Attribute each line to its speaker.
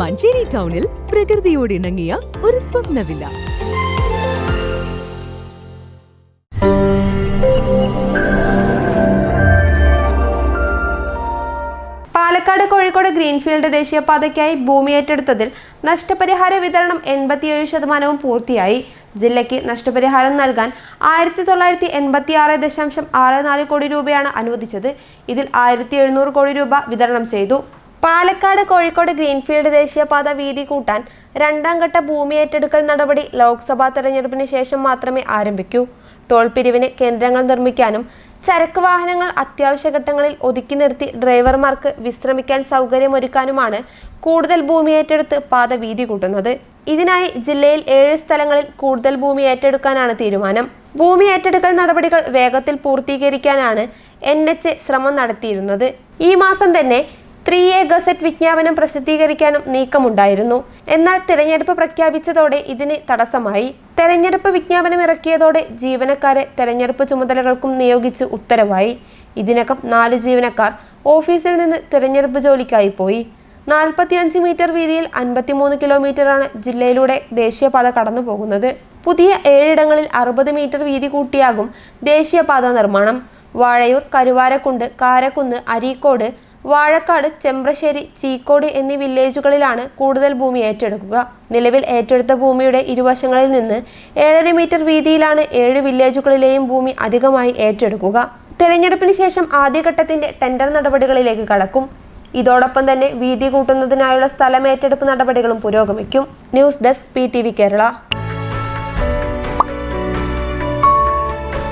Speaker 1: മഞ്ചേരി ടൗണിൽ പ്രകൃതിയോട് ഇണങ്ങിയ ഒരു സ്വപ്നവില്ല.
Speaker 2: പാലക്കാട് കോഴിക്കോട് ഗ്രീൻഫീൽഡ് ദേശീയപാതയ്ക്കായി ഭൂമി ഏറ്റെടുത്തതിൽ നഷ്ടപരിഹാര വിതരണം എൺപത്തിയേഴ് ശതമാനവും പൂർത്തിയായി. ജില്ലയ്ക്ക് നഷ്ടപരിഹാരം നൽകാൻ ആയിരത്തി തൊള്ളായിരത്തി എൺപത്തി ആറ് ദശാംശം ആറ് നാല് കോടി രൂപയാണ് അനുവദിച്ചത്. ഇതിൽ ആയിരത്തി എഴുന്നൂറ് കോടി രൂപ വിതരണം ചെയ്തു. പാലക്കാട് കോഴിക്കോട് ഗ്രീൻഫീൽഡ് ദേശീയപാത വീതി കൂട്ടാൻ രണ്ടാം ഘട്ട ഭൂമി ഏറ്റെടുക്കൽ നടപടി ലോക്സഭാ തെരഞ്ഞെടുപ്പിന് ശേഷം മാത്രമേ ആരംഭിക്കൂ. ടോൾ പിരിവിന് കേന്ദ്രങ്ങൾ നിർമ്മിക്കാനും ചരക്ക് വാഹനങ്ങൾ അത്യാവശ്യ ഘട്ടങ്ങളിൽ ഒതുക്കി നിർത്തി ഡ്രൈവർമാർക്ക് വിശ്രമിക്കാൻ സൗകര്യമൊരുക്കാനുമാണ് കൂടുതൽ ഭൂമി ഏറ്റെടുത്ത് പാത വീതി കൂട്ടുന്നത്. ഇതിനായി ജില്ലയിൽ ഏഴ് സ്ഥലങ്ങളിൽ കൂടുതൽ ഭൂമി ഏറ്റെടുക്കാനാണ് തീരുമാനം. ഭൂമി ഏറ്റെടുക്കൽ നടപടികൾ വേഗത്തിൽ പൂർത്തീകരിക്കാനാണ് എൻ എച്ച് ശ്രമം നടത്തിയിരുന്നത്. ഈ മാസം തന്നെ ത്രീ എ ഗസറ്റ് വിജ്ഞാപനം പ്രസിദ്ധീകരിക്കാനും നീക്കമുണ്ടായിരുന്നു. എന്നാൽ തെരഞ്ഞെടുപ്പ് പ്രഖ്യാപിച്ചതോടെ ഇതിന് തടസ്സമായി. തെരഞ്ഞെടുപ്പ് വിജ്ഞാപനം ഇറക്കിയതോടെ ജീവനക്കാരെ തെരഞ്ഞെടുപ്പ് ചുമതലകൾക്കും നിയോഗിച്ച് ഉത്തരവായി. ഇതിനകം നാല് ജീവനക്കാർ ഓഫീസിൽ നിന്ന് തെരഞ്ഞെടുപ്പ് ജോലിക്കായി പോയി. നാൽപ്പത്തിയഞ്ച് മീറ്റർ വീതിയിൽ അൻപത്തിമൂന്ന് കിലോമീറ്ററാണ് ജില്ലയിലൂടെ ദേശീയപാത കടന്നു പോകുന്നത് പുതിയ ഏഴിടങ്ങളിൽ അറുപത് മീറ്റർ വീതി കൂട്ടിയാകും ദേശീയപാത നിർമ്മാണം. വാഴയൂർ കരുവാരക്കുണ്ട് കാരക്കുന്ന് അരീക്കോട് വാഴക്കാട് ചെമ്പ്രശ്ശേരി ചീക്കോട് എന്നീ വില്ലേജുകളിലാണ് കൂടുതൽ ഭൂമി ഏറ്റെടുക്കുക. നിലവിൽ ഏറ്റെടുത്ത ഭൂമിയുടെ ഇരുവശങ്ങളിൽ നിന്ന് ഏഴര മീറ്റർ വീതിയിലാണ് ഏഴ് വില്ലേജുകളിലെയും ഭൂമി അധികമായി ഏറ്റെടുക്കുക. തെരഞ്ഞെടുപ്പിന് ശേഷം ആദ്യഘട്ടത്തിന്റെ ടെൻഡർ നടപടികളിലേക്ക് കടക്കും. ഇതോടൊപ്പം തന്നെ വീതി കൂട്ടുന്നതിനായുള്ള സ്ഥലം ഏറ്റെടുപ്പ് നടപടികളും പുരോഗമിക്കും. News desk P Kerala.